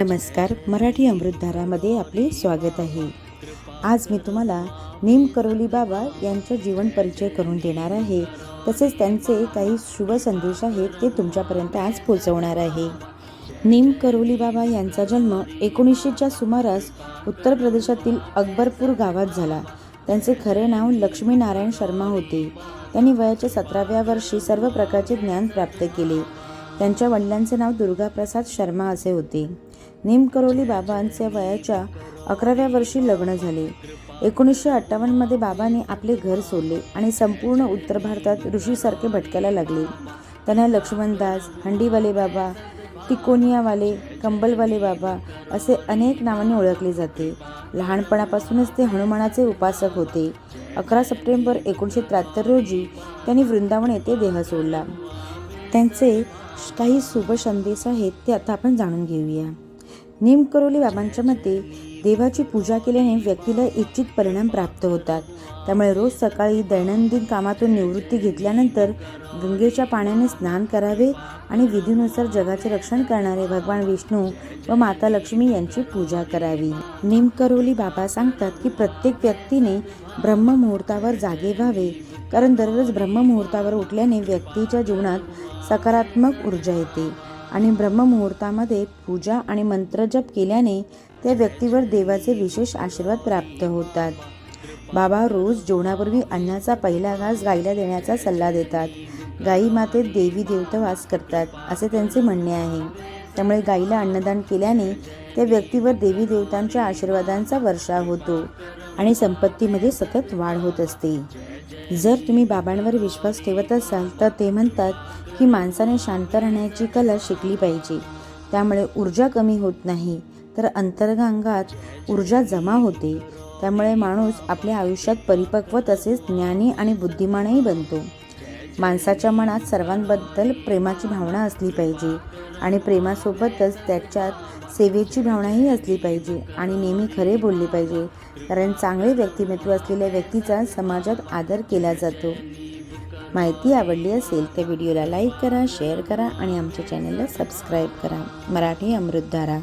नमस्कार मराठी अमृतधारामध्ये आपले स्वागत आहे. आज मी तुम्हाला नीम करोली बाबा यांचा जीवन परिचय करून देणार आहे. तसेच त्यांचे काही शुभ संदेश आहेत ते तुमच्यापर्यंत आज पोहोचवणार आहे. नीम करोली बाबा यांचा जन्म एकोणीसशेच्या सुमारास उत्तर प्रदेशातील अकबरपूर गावात झाला. त्यांचे खरे नाव लक्ष्मीनारायण शर्मा होते. त्यांनी वयाच्या सतराव्या वर्षी सर्व प्रकारचे ज्ञान प्राप्त केले. त्यांच्या वडिलांचे नाव दुर्गाप्रसाद शर्मा असे होते. निमकरोली बाबांच्या वयाच्या अकराव्या वर्षी लग्न झाले. एकोणीसशे अठ्ठावन्नमध्ये बाबाने आपले घर सोडले आणि संपूर्ण उत्तर भारतात ऋषीसारखे भटकायला लागले. त्यांना लक्ष्मणदास हंडीवाले बाबा टिकोनियावाले कंबलवाले बाबा असे अनेक नावांनी ओळखले जाते. लहानपणापासूनच ते हनुमानाचे उपासक होते. अकरा सप्टेंबर एकोणीसशे त्र्याहत्तर रोजी त्यांनी वृंदावन येथे देह सोडला. त्यांचे काही शुभ संदेश आहेत ते आता आपण जाणून घेऊया. निमकरोली बाबांच्या मते देवाची पूजा केल्याने व्यक्तीला इच्छित परिणाम प्राप्त होतात. त्यामुळे रोज सकाळी दैनंदिन कामातून निवृत्ती घेतल्यानंतर गंगेच्या पाण्याने स्नान करावे आणि विधीनुसार जगाचे रक्षण करणारे भगवान विष्णू व माता लक्ष्मी यांची पूजा करावी. निमकरोली बाबा सांगतात की प्रत्येक व्यक्तीने ब्रह्ममुहूर्तावर जागे व्हावे. कारण दररोज ब्रह्ममुहूर्तावर उठल्याने व्यक्तीच्या जीवनात सकारात्मक ऊर्जा येते आणि ब्रह्ममुहूर्तामध्ये पूजा आणि मंत्रजप केल्याने त्या व्यक्तीवर देवाचे विशेष आशीर्वाद प्राप्त होतात. बाबा रोज जेवणापूर्वी अन्नाचा पहिला घास गाईला देण्याचा सल्ला देतात. गाई मातेत देवी देवता वास करतात असे त्यांचे म्हणणे आहे. त्यामुळे गाईला अन्नदान केल्याने त्या व्यक्तीवर देवी देवतांच्या आशीर्वादांचा वर्षा होतो आणि संपत्तीमध्ये सतत वाढ होत असते. जर तुम्ही बाबांवर विश्वास ठेवत असाल तर ते म्हणतात की माणसाने शांत राहण्याची कला शिकली पाहिजे. त्यामुळे ऊर्जा कमी होत नाही तर अंतर्गांगात ऊर्जा जमा होते. त्यामुळे माणूस आपल्या आयुष्यात परिपक्व तसेच ज्ञानी आणि बुद्धिमानही बनतो. माणसाच्या मनात सर्वांबद्दल प्रेमाची भावना असली पाहिजे आणि प्रेमासोबतच त्याच्यात सेवेची भावनाही असली पाहिजे आणि नेहमी खरे बोलले पाहिजे. कारण चांगले व्यक्तिमत्व असलेल्या व्यक्तीचा समाजात आदर केला जातो. माहिती आवडली असेल तर व्हिडिओला लाईक करा शेअर करा आणि आमच्या चॅनलला सबस्क्राईब करा. मराठी अमृतधारा.